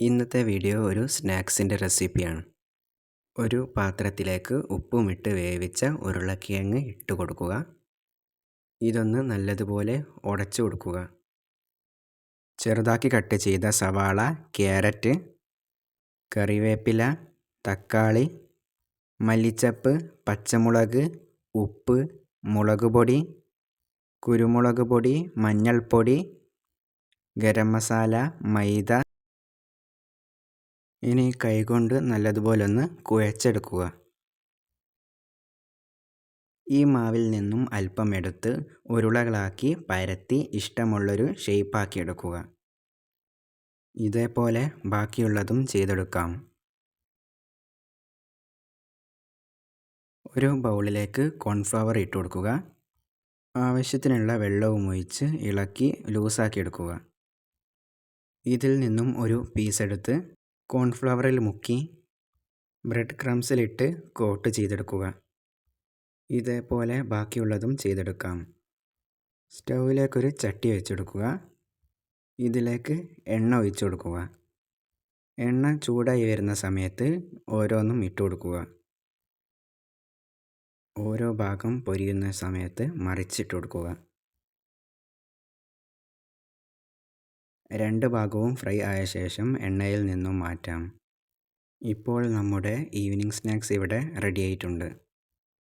ഇന്നത്തെ വീഡിയോ ഒരു സ്നാക്സിന്റെ റെസിപ്പിയാണ്. ഒരു പാത്രത്തിലേക്ക് ഉപ്പുമിട്ട് വേവിച്ച ഉരുളക്കിഴങ്ങ് ഇട്ട് കൊടുക്കുക. ഇതൊന്ന് നല്ലതുപോലെ ഉടച്ചു കൊടുക്കുക. ചെറുതാക്കി കട്ട് ചെയ്ത സവാള ക്യാരറ്റ് കറിവേപ്പില തക്കാളി മല്ലിച്ചപ്പ് പച്ചമുളക് ഉപ്പ് മുളക് പൊടി കുരുമുളക് പൊടി മഞ്ഞൾപ്പൊടി ഗരം മസാല മൈദ ഇനി കൈകൊണ്ട് നല്ലതുപോലെ ഒന്ന് കുഴച്ചെടുക്കുക. ഈ മാവിൽ നിന്നും അല്പം എടുത്ത് ഉരുളകളാക്കി പരത്തി ഇഷ്ടമുള്ളൊരു ഷേപ്പാക്കി എടുക്കുക. ഇതേപോലെ ബാക്കിയുള്ളതും ചെയ്തെടുക്കാം. ഒരു ബൗളിലേക്ക് കോൺഫ്ലവർ ഇട്ട് കൊടുക്കുക. ആവശ്യത്തിനുള്ള വെള്ളവും ഒഴിച്ച് ഇളക്കി ലൂസാക്കി എടുക്കുക. ഇതിൽ നിന്നും ഒരു പീസ് എടുത്ത് കോൺഫ്ലവറിൽ മുക്കി ബ്രെഡ് ക്രംസിലിട്ട് കോട്ട് ചെയ്തെടുക്കുക. ഇതേപോലെ ബാക്കിയുള്ളതും ചെയ്തെടുക്കാം. സ്റ്റൗവിലേക്കൊരു ചട്ടി വെച്ചെടുക്കുക. ഇതിലേക്ക് എണ്ണ ഒഴിച്ചു കൊടുക്കുക. എണ്ണ ചൂടായി വരുന്ന സമയത്ത് ഓരോന്നും ഇട്ട് കൊടുക്കുക. ഓരോ ഭാഗം പൊരിയുന്ന സമയത്ത് മറിച്ചിട്ട് കൊടുക്കുക. രണ്ട് ഭാഗവും ഫ്രൈ ആയ ശേഷം എണ്ണയിൽ നിന്നും മാറ്റാം. ഇപ്പോൾ നമ്മുടെ ഈവനിങ് സ്നാക്സ് ഇവിടെ റെഡി ആയിട്ടുണ്ട്.